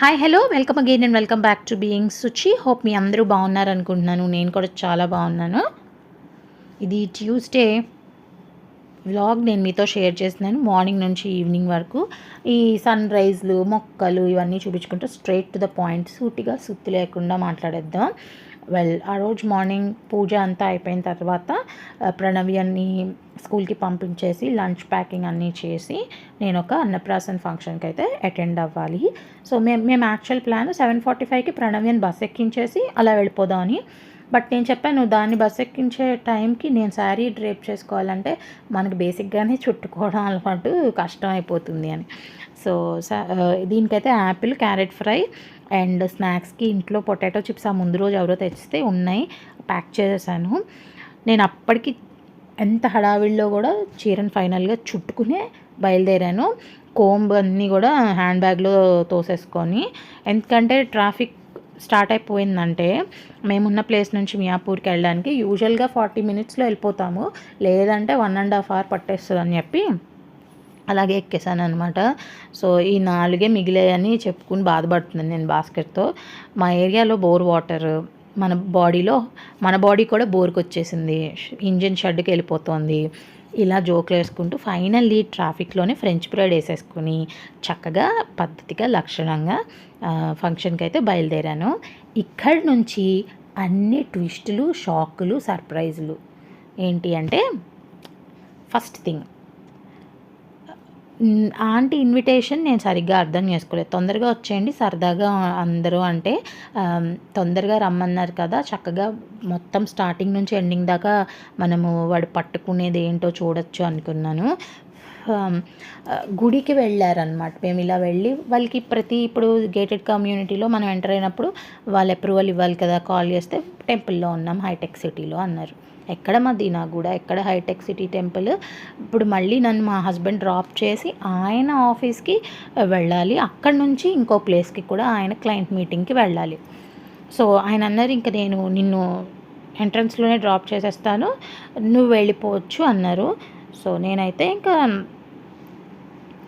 Hi hello welcome again and welcome back to being Suchi hope మీ అందరూ బాగున్నారు అనుకుంటున్నాను. నేను కూడా చాలా బాగున్నాను. ఇది ట్యూస్డే వ్లాగ్ నేను మీతో షేర్ చేస్తున్నాను. మార్నింగ్ నుంచి ఈవినింగ్ వరకు ఈ సన్ రైజ్లు మొక్కలు ఇవన్నీ చూపించుకుంటూ స్ట్రైట్ టు ద పాయింట్ సూటిగా సుత్తి లేకుండా మాట్లాడేద్దాం. వెల్ ఆ రోజు మార్నింగ్ పూజ అంతా అయిపోయిన తర్వాత ఆ, ప్రణవి అన్ని స్కూల్కి పంపించేసి లంచ్ ప్యాకింగ్ అన్నీ చేసి నేను ఒక అన్నప్రాసన్ ఫంక్షన్కి అయితే అటెండ్ అవ్వాలి. సో మేము మేము యాక్చువల్ ప్లాన్ సెవెన్ ఫార్టీ ఫైవ్కి ప్రణవ్యని బస్ ఎక్కించేసి అలా వెళ్ళిపోదామని బట్ నేను చెప్పాను దాన్ని బస్ ఎక్కించే టైంకి నేను శారీ డ్రేప్ చేసుకోవాలంటే మనకు బేసిక్గానే చుట్టుకోవడం అలవాటు కష్టం అయిపోతుంది అని. సో స- దీనికైతే యాపిల్ క్యారెట్ ఫ్రై అండ్ స్నాక్స్కి ఇంట్లో పొటాటో చిప్స్ ఆ ముందు రోజు ఎవరో తెచ్చితే ఉన్నాయి ప్యాక్ చేసేసాను. నేను అప్పటికి ఎంత హడావిడిలో కూడా చీరను ఫైనల్గా చుట్టుకునే బయలుదేరాను. కోంబ్ అన్నీ కూడా హ్యాండ్ బ్యాగ్లో తోసేసుకొని ఎందుకంటే ట్రాఫిక్ స్టార్ట్ అయిపోయిందంటే మేమున్న ప్లేస్ నుంచి మియాపూర్కి వెళ్ళడానికి యూజువల్గా ఫార్టీ మినిట్స్లో వెళ్ళిపోతాము. లేదంటే వన్ అండ్ హాఫ్ అవర్ పట్టేస్తుంది అని చెప్పి అలాగే ఎక్కేసాను అనమాట సో ఈ నాలుగే మిగిలాయని చెప్పుకుని బాధపడుతున్నాను నేను బాస్కెట్తో. మా ఏరియాలో బోర్ వాటర్ మన బాడీలో మన బాడీ కూడా బోర్కి వచ్చేసింది ఇంజిన్ షెడ్కి వెళ్ళిపోతుంది. ఇలా జోకులు వేసుకుంటూ ఫైనల్లీ ట్రాఫిక్లోనే ఫ్రెంచ్ ప్రైడ్ వేసేసుకుని చక్కగా పద్ధతిగా లక్షణంగా ఫంక్షన్కి అయితే బయలుదేరాను. ఇక్కడి నుంచి అన్ని ట్విస్టులు షాకులు సర్ప్రైజులు ఏంటి అంటే ఫస్ట్ థింగ్ ఆంటీ ఇన్విటేషన్ నేను సరిగ్గా అర్థం చేసుకోలేదు. తొందరగా వచ్చేయండి సరదాగా అందరూ అంటే తొందరగా రమ్మన్నారు కదా చక్కగా మొత్తం స్టార్టింగ్ నుంచి ఎండింగ్ దాకా మనము వాడు పట్టుకునేది ఏంటో చూడొచ్చు అనుకున్నాను. గుడికి వెళ్ళారనమాట మేము ఇలా వెళ్ళి వాళ్ళకి ప్రతి ఇప్పుడు గేటెడ్ కమ్యూనిటీలో మనం ఎంటర్ అయినప్పుడు వాళ్ళు అప్రూవల్ ఇవ్వాలి కదా కాల్ చేస్తే టెంపుల్లో ఉన్నాం హైటెక్ సిటీలో అన్నారు. ఎక్కడ మదీనా కూడా ఎక్కడ హైటెక్ సిటీ టెంపుల్ ఇప్పుడు మళ్ళీ నన్ను మా హస్బెండ్ డ్రాప్ చేసి ఆయన ఆఫీస్కి వెళ్ళాలి. అక్కడ నుంచి ఇంకో ప్లేస్కి కూడా ఆయన క్లయింట్ మీటింగ్కి వెళ్ళాలి. సో ఆయన అన్నారు ఇంకా నేను నిన్ను ఎంట్రన్స్లోనే డ్రాప్ చేసేస్తాను. నువ్వు వెళ్ళిపోవచ్చు అన్నారు. సో నేనైతే ఇంకా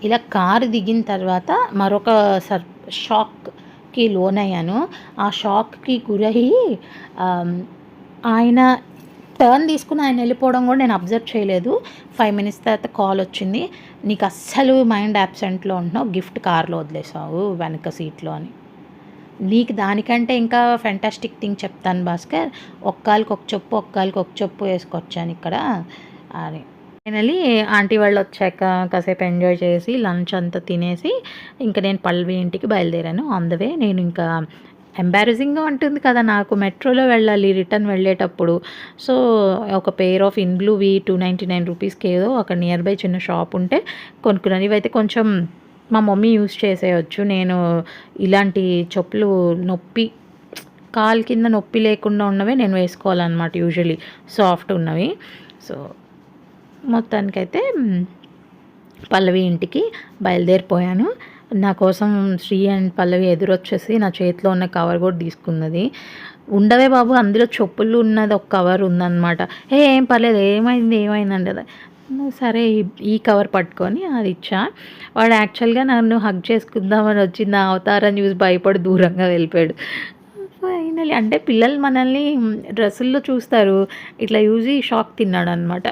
ఇలా కారు దిగిన తర్వాత మరొక సర్ షాక్కి లోనయ్యాను. ఆ షాక్కి గురయ్యి ఆయన టర్న్ తీసుకుని ఆయన వెళ్ళిపోవడం కూడా నేను అబ్జర్వ్ చేయలేదు. ఫైవ్ మినిట్స్ తర్వాత కాల్ వచ్చింది. నీకు అస్సలు మైండ్ యాబ్సెంట్లో ఉంటున్నావు గిఫ్ట్ కార్లో వదిలేసావు వెనక సీట్లో అని. నీకు దానికంటే ఇంకా ఫెంటాస్టిక్ థింగ్ చెప్తాను భాస్కర్. ఒక్కాలకి ఒక చెప్పు ఒక్కాలకి ఒక చెప్పు వేసుకొచ్చాను ఇక్కడ అని. ఫైనలీ ఆంటీ వాళ్ళు వచ్చాక కాసేపు ఎంజాయ్ చేసి లంచ్ అంతా తినేసి ఇంకా నేను పల్లవి ఇంటికి బయలుదేరాను. అందువే నేను ఇంకా ఎంబారసింగ్గా ఉంటుంది కదా నాకు మెట్రోలో వెళ్ళాలి రిటర్న్ వెళ్ళేటప్పుడు. సో ఒక పేర్ ఆఫ్ ఇన్ బ్లూవి టూ నైంటీ నైన్ రూపీస్కి ఏదో అక్కడ నియర్ బై చిన్న షాప్ ఉంటే కొనుక్కున్నాను ఇవైతే కొంచెం మా మమ్మీ యూస్ చేసేయచ్చు. నేను ఇలాంటి చెప్పులు నొప్పి కాలు కింద నొప్పి లేకుండా ఉన్నవే నేను వేసుకోవాలన్నమాట యూజువలీ సాఫ్ట్ ఉన్నవి. సో మొత్తానికైతే పల్లవి ఇంటికి బయలుదేరిపోయాను. నా కోసం శ్రీ అండ్ పల్లవి ఎదురొచ్చేసి నా చేతిలో ఉన్న కవర్ కూడా తీసుకున్నది. ఉండవే బాబు అందులో చెప్పులు ఉన్నది ఒక కవర్ ఉందన్నమాట. ఏ ఏం పర్లేదు ఏమైంది ఏమైంది అది సరే ఈ- ఈ కవర్ పట్టుకొని అది ఇచ్చా. వాడు యాక్చువల్గా నన్ను హగ్ చేసుకుందామని వచ్చి నా అవతారం చూసి భయపడి దూరంగా వెళ్ళిపోయాడు. ఫైనలీ. అంటే పిల్లలు మనల్ని డ్రెస్సుల్లో చూస్తారు ఇట్లా చూసి షాక్ తిన్నాడు అనమాట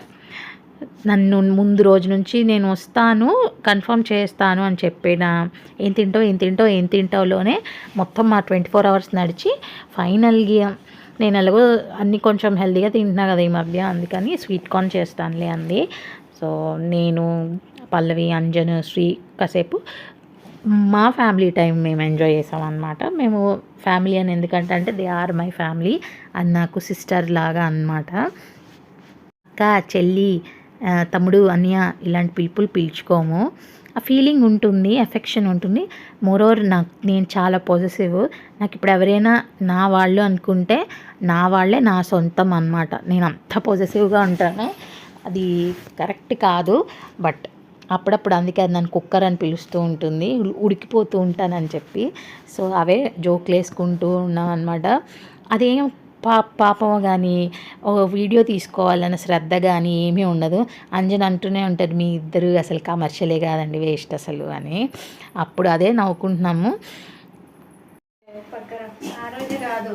నన్ను ముందు రోజు నుంచి నేను వస్తాను కన్ఫర్మ్ చేస్తాను అని చెప్పిన. ఏం తింటావు ఏం తింటో ఏం తింటావులోనే మొత్తం మా ట్వంటీ ఫోర్ అవర్స్ నడిచి ఫైనల్గా నేను ఎలాగో అన్ని కొంచెం హెల్తీగా తింటున్నా కదా ఈ మధ్య అందుకని స్వీట్ కార్న్ చేస్తానులే అంది. సో నేను పల్లవి అంజన్ శ్రీ కాసేపు మా ఫ్యామిలీ టైం మేము ఎంజాయ్ చేసాం అనమాట మేము ఫ్యామిలీ అని ఎందుకంటే అంటే దే ఆర్ మై ఫ్యామిలీ అది నాకు సిస్టర్ లాగా అన్నమాట. అక్క చెల్లి తమ్ముడు అన్నయ్య ఇలాంటి పీపుల్ పిలుచుకోము. ఆ ఫీలింగ్ ఉంటుంది ఎఫెక్షన్ ఉంటుంది. మోరోవర్ నాకు నేను చాలా పాజిటివ్ నాకు ఇప్పుడు ఎవరైనా నా వాళ్ళు అనుకుంటే నా వాళ్ళే నా సొంతం అన్నమాట. నేను అంత పాజిటివ్గా ఉంటాను. అది కరెక్ట్ కాదు. బట్ అప్పుడప్పుడు అందుకే అది నన్ను కుక్కర్ అని పిలుస్తూ ఉంటుంది. ఉడికిపోతూ ఉంటానని చెప్పి. సో అవే జోక్లు వేసుకుంటూ ఉన్నాం అనమాట అదేం పా పాపం కానీ ఒక వీడియో తీసుకోవాలన్న శ్రద్ధ కానీ ఏమీ ఉండదు. అంజన్ అంటూనే ఉంటుంది మీ ఇద్దరు అసలు కమర్షియలే కాదండి వేస్ట్ అసలు అని. అప్పుడు అదే నవ్వుకుంటున్నాము. ఆ రోజు కాదు.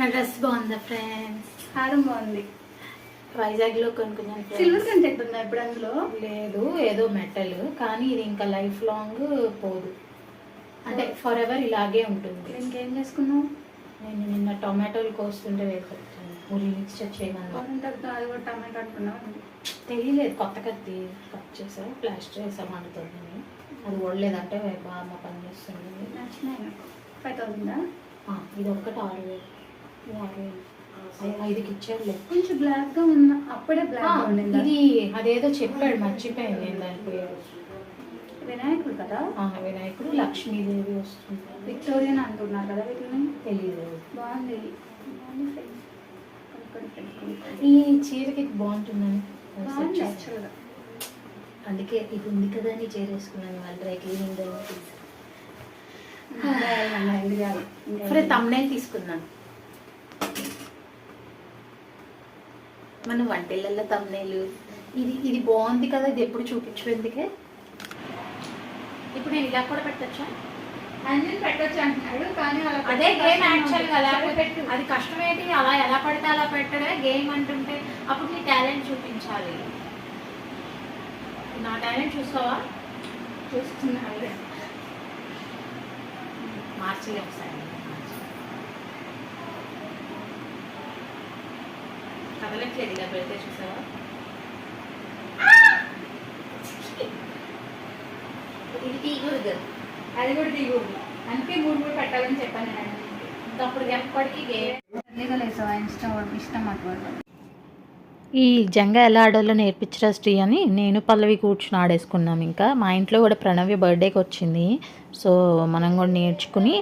నా డ్రెస్ బాగుందా ఫ్రెండ్స్? హారం బాగుంది. సిల్వర్ కంటెంట్ ఉందా ఇప్పుడు అందులో? లేదు ఏదో మెటల్. కానీ ఇది ఇంకా లైఫ్ లాంగ్ పోదు. అంటే ఫర్ ఎవర్ ఇలాగే ఉంటుంది. ఇంకేం చేసుకున్నావు? నేను నిన్న టొమాటోలు కోస్తుంటే వేసుకొచ్చాను పూరి మిక్స్చర్ చేయమన్నా. అది కూడా టమాటా అనుకున్నావు తెలియలేదు కొత్త కత్తి కట్ చేసా ప్లాస్టర్ వేసా మండుతుందని అది ఓడలేదంటే బాగా పని చేస్తుంది. నచ్చినాయి ఫైవ్ థౌసండా ఆ, ఇది ఒక్కటి ఆరు వేలు. ఇది ఆరు వేలు. ఐదుకి ఇచ్చాడులే కొంచెం బ్లాక్గా ఉన్నా అప్పుడే బ్లాక్ ఇది అదేదో చెప్పాడు మర్చిపోయాను నేను దాని పేరు వినాయకుడు కదా? వినాయకుడు లక్ష్మీదేవి వస్తుంది విక్టోరియన్ అంటున్నారు కదా వీటిని? తెలీదు. బాగుంది. ఈ చీరకి బాగుంటుందని. అందుకే ఇది ఉంది కదా అని చీర వేసుకున్నాను వాళ్ళు డ్రై క్లీనింగ్ సరే ఇది. తమ్నేల్ తీసుకున్నాను మన వంటిళ్ళల్లో తమ్నేలు ఇది ఇది బాగుంది కదా? ఇది ఎప్పుడు చూపించుకుందుకే ఇప్పుడు నేను ఇలా కూడా పెట్టచ్చా? అంజన్ పెట్టొచ్చు అంటున్నాడు కానీ అలా అదే గేమ్ యాక్చువల్. కదా పెట్టు. అది కష్టమేంటి? అలా ఎలా పడితే అలా పెట్టడమే గేమ్ అంటుంటే అప్పుడు నీ టాలెంట్ చూపించాలి. నా టాలెంట్ చూస్తావా? చూస్తున్నాడు మార్చి ఒకసారి. కదలట్లేదు ఇలా పెడితే చూసావా? ఇది తీయకూడదు అది కూడా దిగుడు అందుకే మూడు మూడు పెట్టాలని చెప్పాను నేను ఆయనకి. అప్పుడు ఎప్పటికీ ఇష్టం ఇష్టం అటువంటి ఈ జంగా ఎలా ఆడాలో నేర్పించరా శ్రీ అని నేను పల్లవి కూర్చుని ఆడేసుకున్నాం ఇంకా. మా ఇంట్లో కూడా ప్రణవ్య బర్త్డేకి వచ్చింది. సో మనం కూడా నేర్చుకుని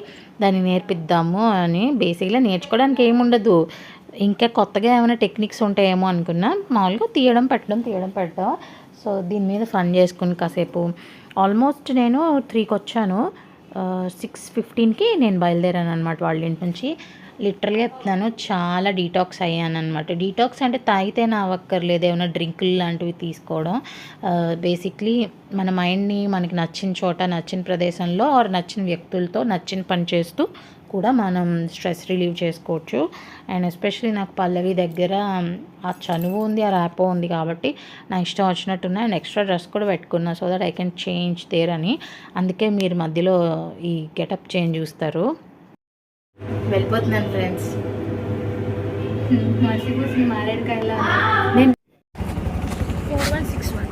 దాన్ని నేర్పిద్దాము అని బేసిక్గా నేర్చుకోవడానికి ఏముండదు ఇంకా కొత్తగా ఏమైనా టెక్నిక్స్ ఉంటాయేమో అనుకున్నా మామూలుగా తీయడం పెట్టడం తీయడం పెట్టడం. సో దీని మీద ఫన్ చేసుకుని కాసేపు ఆల్మోస్ట్ నేను త్రీకి వచ్చాను సిక్స్ ఫిఫ్టీన్కి నేను బయలుదేరాను అనమాట వాళ్ళ ఇంటి నుంచి. లిటరల్గా చెప్తున్నాను చాలా డీటాక్స్ అయ్యాను అనమాట డీటాక్స్ అంటే తాగితే నా అవ్వక్కర్లేదు ఏమైనా డ్రింకులు లాంటివి తీసుకోవడం. బేసిక్లీ మన మైండ్ని మనకి నచ్చిన చోట నచ్చిన ప్రదేశంలో ఆర్ నచ్చిన వ్యక్తులతో నచ్చిన పని చేస్తూ కూడా మనం స్ట్రెస్ రిలీవ్ చేసుకోవచ్చు. అండ్ ఎస్పెషలీ నాకు పల్లవి దగ్గర ఆ చనువు ఉంది ఆ ర్యాపో ఉంది కాబట్టి నా ఇష్టం వచ్చినట్టున్నా అండ్ ఎక్స్ట్రా డ్రెస్ కూడా పెట్టుకున్నా so that I can change there అని. అందుకే మీరు మధ్యలో ఈ గెటప్ చేంజ్ చూస్తారు. వెళ్ళిపోతున్నాను ఫ్రెండ్స్. నేను ఫోర్ వన్ సిక్స్ వన్.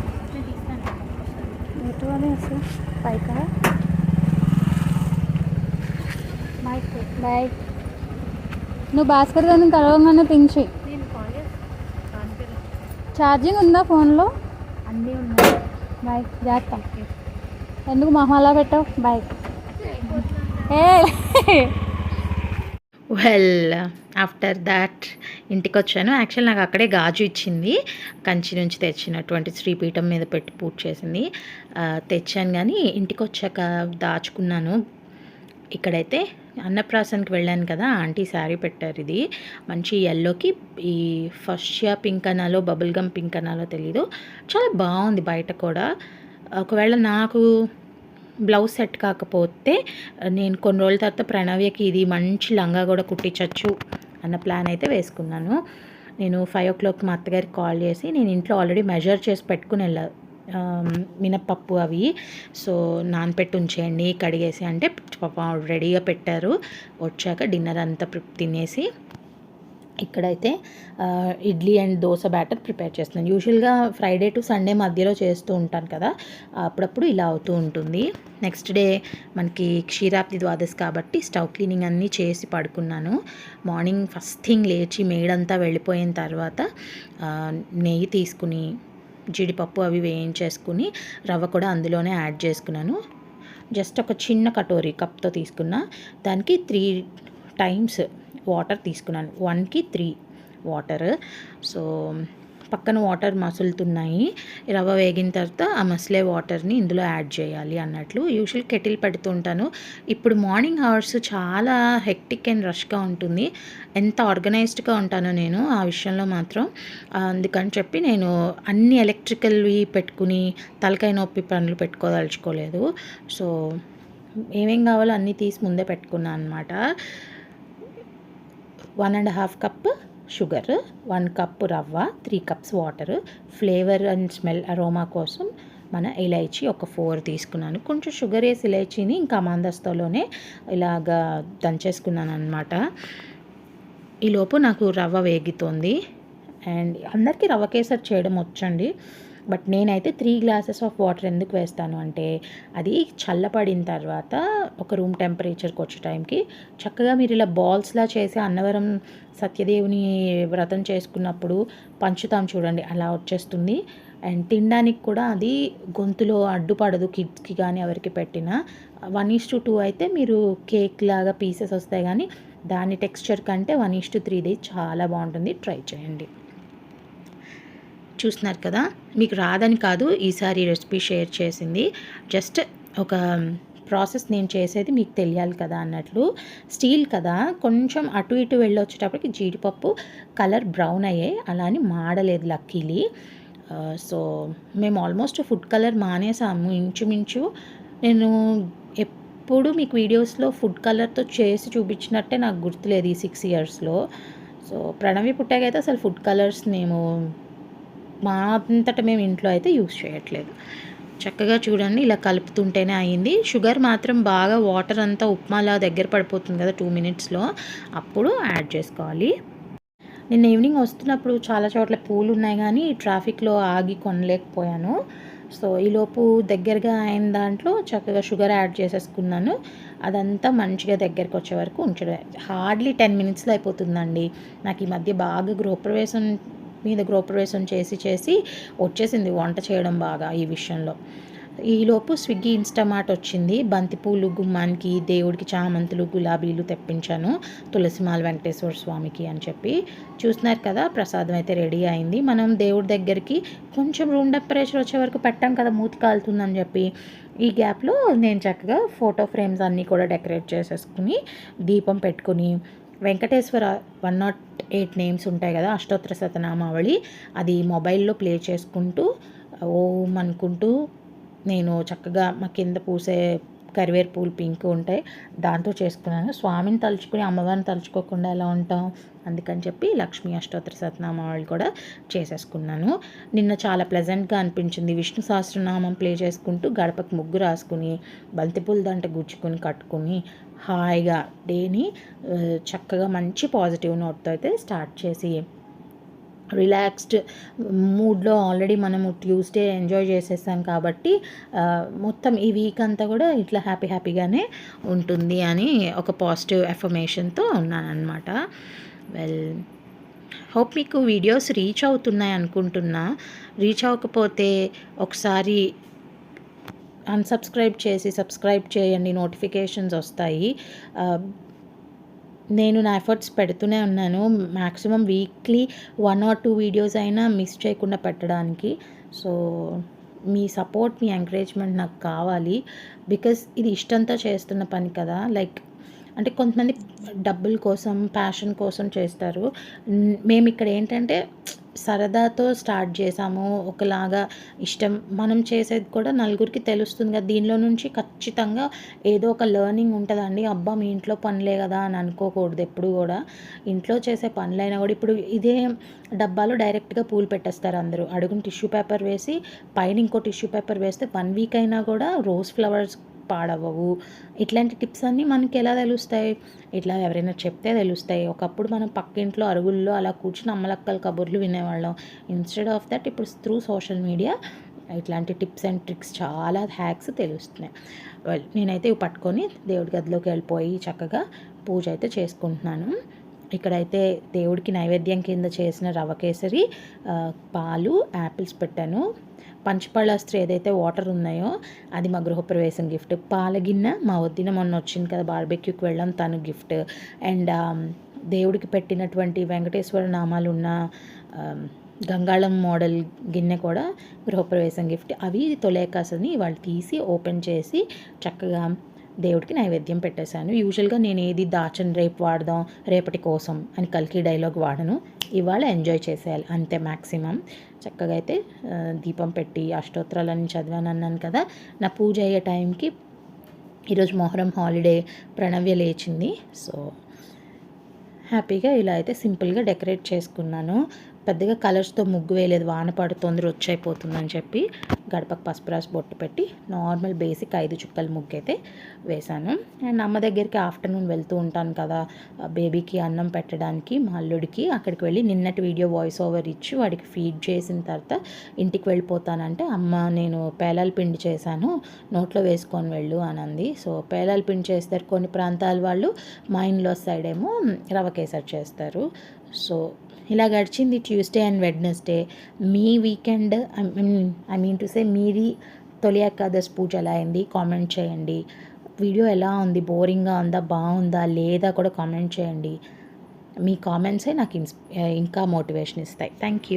పైకా? బాయ్ బాయ్ నువ్వు భాస్కర్ గారిని కలవగానే కాలేజ్ ఛార్జింగ్ ఉందా ఫోన్లో? అన్నీ ఉన్నాయి. బాయ్ జాగ్రత్త. ఎందుకు మొహం అలా పెట్టావు? Bye a well after that ఇంటికి వచ్చాను. యాక్చువల్ నాకు అక్కడే గాజు ఇచ్చింది. కంచి నుంచి తెచ్చినటువంటి శ్రీపీఠం మీద పెట్టి పూజ చేసింది. తెచ్చాను కానీ ఇంటికి వచ్చాక దాచుకున్నాను. ఇక్కడైతే అన్నప్రాసన్కి వెళ్ళాను కదా ఆంటీ శారీ పెట్టారు ఇది. మంచి ఎల్లోకి ఈ ఫస్ట్ పింక్ అనాలో బబుల్ గమ్ పింక్ అనాలో తెలీదు. చాలా బాగుంది బయట కూడా. ఒకవేళ నాకు బ్లౌజ్ సెట్ కాకపోతే నేను కొన్ని రోజుల తర్వాత ప్రణవ్యకి ఇది మంచి లంగా కూడా కుట్టించచ్చు అన్న ప్లాన్ అయితే వేసుకున్నాను. నేను ఫైవ్ ఓ క్లాక్ మా అత్తగారికి కాల్ చేసి నేను ఇంట్లో ఆల్రెడీ మెజర్ చేసి పెట్టుకుని వెళ్ళా మినప్పప్పు అవి. సో నానపెట్టి ఉంచేయండి కడిగేసి అంటే పాప రెడీగా పెట్టారు. వచ్చాక డిన్నర్ అంతా తినేసి ఇక్కడైతే idli and dosa batter prepare చేస్తున్నాను. యూజువల్గా ఫ్రైడే టు సండే మధ్యలో చేస్తూ ఉంటాను కదా అప్పుడప్పుడు ఇలా అవుతూ ఉంటుంది. నెక్స్ట్ డే మనకి క్షీరాబ్ది ద్వాదశి కాబట్టి స్టవ్ క్లీనింగ్ అన్నీ చేసి పడుకున్నాను. మార్నింగ్ ఫస్ట్ థింగ్ లేచి మేడంతా వెళ్ళిపోయిన తర్వాత నెయ్యి తీసుకుని జీడిపప్పు అవి వేయించేసుకుని రవ్వ కూడా అందులోనే యాడ్ చేసుకున్నాను. జస్ట్ ఒక చిన్న కటోరీ కప్తో తీసుకున్న. దానికి త్రీ టైమ్స్ వాటర్ తీసుకున్నాను. వన్కి త్రీ వాటర్. సో పక్కన వాటర్ మసులుతున్నాయి. రవ్వ వేగిన తర్వాత ఆ మసిలే వాటర్ని ఇందులో యాడ్ చేయాలి అన్నట్లు. యూజువల్ కెటిల్ పెడుతుంటాను ఇప్పుడు మార్నింగ్ అవర్స్ చాలా హెక్టిక్ అండ్ రష్గా ఉంటుంది. ఎంత ఆర్గనైజ్డ్గా ఉంటానో నేను ఆ విషయంలో మాత్రం. అందుకని చెప్పి నేను అన్ని ఎలక్ట్రికల్వి పెట్టుకుని తలకాయ నొప్పి పనులు పెట్టుకోదలుచుకోలేదు. సో ఏమేం కావాలో అన్నీ తీసి ముందే పెట్టుకున్నాను అనమాట one and half cup sugar one cup రవ్వ three cups water. Flavour and smell aroma కోసం మన ఇలైచి ఒక ఫోర్ తీసుకున్నాను. కొంచెం షుగర్ వేసి ఇలైచీని ఇంకా మందస్తలోనే ఇలాగా దంచేసుకున్నాను అనమాట ఈలోపు నాకు రవ్వ వేగుతోంది. అండ్ అందరికీ రవ్వ కేసరి చేయడం వచ్చండి. బట్ నేనైతే త్రీ గ్లాసెస్ ఆఫ్ వాటర్ ఎందుకు వేస్తాను అంటే అది చల్లపడిన తర్వాత ఒక రూమ్ టెంపరేచర్కి వచ్చే టైంకి చక్కగా మీరు ఇలా బాల్స్లా చేసి అన్నవరం సత్యదేవుని వ్రతం చేసుకున్నప్పుడు పంచుతాం చూడండి అలా వచ్చేస్తుంది. అండ్ తినడానికి కూడా అది గొంతులో అడ్డుపడదు కిడ్స్కి కానీ ఎవరికి పెట్టినా. వన్ ఈస్ టు టూ అయితే మీరు కేక్ లాగా పీసెస్ వస్తాయి కానీ దాని టెక్స్చర్ కంటే వన్ ఈస్ టు త్రీది చాలా బాగుంటుంది. ట్రై చేయండి. చూస్తున్నారు కదా మీకు రాదని కాదు ఈసారి రెసిపీ షేర్ చేసింది. జస్ట్ ఒక ప్రాసెస్ నేను చేసేది మీకు తెలియాలి కదా అన్నట్లు. స్టీల్ కదా కొంచెం అటు ఇటు వెళ్ళొచ్చేటప్పటికి జీడిపప్పు కలర్ బ్రౌన్ అయ్యాయి అలా అని మాడలేదు లక్కీలీ. సో మేము ఆల్మోస్ట్ ఫుడ్ కలర్ మానేసాము ఇంచుమించు. నేను ఎప్పుడు మీకు వీడియోస్లో ఫుడ్ కలర్తో చేసి చూపించినట్టే నాకు గుర్తులేదు ఈ సిక్స్ ఇయర్స్లో. సో ప్రణవి పుట్టాకైతే అసలు ఫుడ్ కలర్స్ మేము మా అంతటా మేము ఇంట్లో అయితే యూస్ చేయట్లేదు. చక్కగా చూడండి ఇలా కలుపుతుంటేనే అయింది. షుగర్ మాత్రం బాగా వాటర్ అంతా ఉప్మాలా దగ్గర పడిపోతుంది కదా టూ మినిట్స్లో అప్పుడు యాడ్ చేసుకోవాలి. నిన్న ఈవినింగ్ వస్తున్నప్పుడు చాలా చోట్ల పూలు ఉన్నాయి కానీ ట్రాఫిక్లో ఆగి కొనలేకపోయాను. సో ఈలోపు దగ్గరగా అయిన దాంట్లో చక్కగా షుగర్ యాడ్ చేసేసుకున్నాను. అదంతా మంచిగా దగ్గరకు వచ్చే వరకు ఉంచడం హార్డ్లీ టెన్ మినిట్స్లో అయిపోతుందండి. నాకు ఈ మధ్య బాగా గృహప్రవేశం మీద గృహప్రవేశం చేసి చేసి వచ్చేసింది వంట చేయడం బాగా ఈ విషయంలో. ఈలోపు స్విగ్గీ ఇన్స్టామాట్ వచ్చింది. బంతిపూలు గుమ్మానికి దేవుడికి చామంతులు గులాబీలు తెప్పించాను. తులసిమాల వెంకటేశ్వర స్వామికి అని చెప్పి. చూస్తున్నారు కదా ప్రసాదం అయితే రెడీ అయింది. మనం దేవుడి దగ్గరికి కొంచెం రూమ్ టెంపరేచర్ వచ్చే వరకు పెట్టాం కదా మూతి కాలుతుందని చెప్పి. ఈ గ్యాప్లో నేను చక్కగా ఫోటో ఫ్రేమ్స్ అన్నీ కూడా డెకరేట్ చేసేసుకుని దీపం పెట్టుకుని Venkateswara one nought eight names ఉంటాయి కదా అష్టోత్తర శతనామావళి అది మొబైల్లో ప్లే చేసుకుంటూ ఓం అనుకుంటూ నేను చక్కగా మా కింద పూసే కరివేరు పూలు పింక్ ఉంటాయి. దాంతో చేసుకున్నాను. స్వామిని తలుచుకుని అమ్మవారిని తలుచుకోకుండా ఎలా ఉంటాం? అందుకని చెప్పి లక్ష్మీ అష్టోత్తర శతనామావళి కూడా చేసేసుకున్నాను. నిన్న చాలా ప్లెజెంట్గా అనిపించింది. విష్ణు సహస్రనామం ప్లే చేసుకుంటూ గడపకు ముగ్గు రాసుకుని బంతిపూల దంట గుచ్చుకొని కట్టుకుని హాయిగా డేని చక్కగా మంచి పాజిటివ్ నోట్తో అయితే స్టార్ట్ చేసి రిలాక్స్డ్ మూడ్లో ఆల్రెడీ మనము ట్యూస్డే ఎంజాయ్ చేసేసాం కాబట్టి మొత్తం ఈ వీక్ అంతా కూడా ఇట్లా హ్యాపీ హ్యాపీగానే ఉంటుంది అని ఒక పాజిటివ్ ఎఫర్మేషన్తో ఉన్నానన్నమాట. వెల్ హోప్ మీకు వీడియోస్ రీచ్ అవుతున్నాయి అనుకుంటున్నా. రీచ్ అవ్వకపోతే ఒకసారి అన్సబ్స్క్రైబ్ చేసి సబ్స్క్రైబ్ చేయండి నోటిఫికేషన్స్ వస్తాయి. నేను నా ఎఫర్ట్స్ పెడుతూనే ఉన్నాను. Maximum weekly one or two videos అయినా మిస్ చేయకుండా పెట్టడానికి. సో మీ సపోర్ట్ మీ ఎంకరేజ్మెంట్ నాకు కావాలి. బికాస్ ఇది ఇష్టంతో చేస్తున్న పని కదా. లైక్ అంటే కొంతమంది డబ్బుల కోసం ప్యాషన్ కోసం చేస్తారు. మేము ఇక్కడ ఏంటంటే సరదాతో స్టార్ట్ చేసాము. ఒకలాగా ఇష్టం మనం చేసేది కూడా నలుగురికి తెలుస్తుంది కదా. దీనిలో నుంచి ఖచ్చితంగా ఏదో ఒక లెర్నింగ్ ఉంటుందండి. అబ్బా మీ ఇంట్లో పనులే కదా అని అనుకోకూడదు ఎప్పుడు కూడా. ఇంట్లో చేసే పనులైనా కూడా ఇప్పుడు ఇదే డబ్బాలో డైరెక్ట్గా పూలు పెట్టేస్తారు అందరూ. అడుగున టిష్యూ పేపర్ వేసి పైన ఇంకో టిష్యూ పేపర్ వేస్తే వన్ వీక్ అయినా కూడా రోజ్ ఫ్లవర్స్ పాడవవు. ఇట్లాంటి టిప్స్ అన్నీ మనకి ఎలా తెలుస్తాయి? ఇట్లా ఎవరైనా చెప్తే తెలుస్తాయి. ఒకప్పుడు మనం పక్కింట్లో అరుగుల్లో అలా కూర్చుని అమ్మలక్కల కబుర్లు వినేవాళ్ళం. ఇన్స్టెడ్ ఆఫ్ దట్ ఇప్పుడు త్రూ సోషల్ మీడియా ఇట్లాంటి టిప్స్ అండ్ ట్రిక్స్ చాలా హ్యాక్స్ తెలుస్తున్నాయి. వెల్ నేనైతే ఇవి పట్టుకొని దేవుడి గదిలోకి వెళ్ళిపోయి చక్కగా పూజ అయితే చేసుకుంటున్నాను. ఇక్కడైతే దేవుడికి నైవేద్యం కింద చేసిన రవ కేసరి పాలు యాపిల్స్ పెట్టాను. పంచపళ్ళాస్త్రి ఏదైతే వాటర్ ఉన్నాయో అది మా గృహప్రవేశం గిఫ్ట్. పాలగిన్న మా వద్దిన మొన్న వచ్చింది కదా బార్బెక్యూకి వెళ్ళాం తను గిఫ్ట్. అండ్ దేవుడికి పెట్టినటువంటి వెంకటేశ్వర నామాలు ఉన్న గంగాళం మోడల్ గిన్నె కూడా గృహప్రవేశం గిఫ్ట్. అవి తొలేకాసని వాళ్ళు తీసి ఓపెన్ చేసి చక్కగా దేవుడికి నైవేద్యం పెట్టేశాను. యూజువల్గా నేను ఏది దాచని రేపు వాడదాం రేపటి కోసం అని కల్కి డైలాగ్ వాడను. ఇవాళ ఎంజాయ్ చేసేయాలి అంతే మ్యాక్సిమం చక్కగా అయితే దీపం పెట్టి అష్టోత్తరాలన్నీ చదివాను అన్నాను కదా. నా పూజ అయ్యే టైంకి ఈరోజు మొహరం హాలిడే ప్రణవ్య లేచింది. సో హ్యాపీగా ఇలా అయితే సింపుల్గా డెకరేట్ చేసుకున్నాను. పెద్దగా కలర్స్తో ముగ్గు వేయలేదు వాన పడుతుంది రొచ్చు చెప్పి గడపకు పసుపు రాసి బొట్టు పెట్టి నార్మల్ బేసిక్ ఐదు చుక్కల ముగ్గు అయితే వేశాను. అండ్ అమ్మ దగ్గరికి ఆఫ్టర్నూన్ వెళ్తూ ఉంటాను కదా బేబీకి అన్నం పెట్టడానికి మా అల్లుడికి అక్కడికి వెళ్ళి నిన్నటి వీడియో వాయిస్ ఓవర్ ఇచ్చి వాడికి ఫీడ్ చేసిన తర్వాత ఇంటికి వెళ్ళిపోతానంటే అమ్మ నేను పేలాల పిండి చేశాను నోట్లో వేసుకొని వెళ్ళు అని అంది. సో పేలాల పిండి చేస్తారు కొన్ని ప్రాంతాల వాళ్ళు మా ఇంట్లో సైడ్ ఏమో రవ కేసరి చేస్తారు. సో ఇలా గడిచింది Tuesday and Wednesday me weekend I mean to say మీది తొలి ఏకాదశి పూజ ఎలా అయింది? కామెంట్ చేయండి. వీడియో ఎలా ఉంది? బోరింగ్గా ఉందా? బాగుందా? లేదా? కూడా కామెంట్ చేయండి. మీ కామెంట్సే నాకు ఇన్స్ ఇంకా మోటివేషన్ ఇస్తాయి. Thank you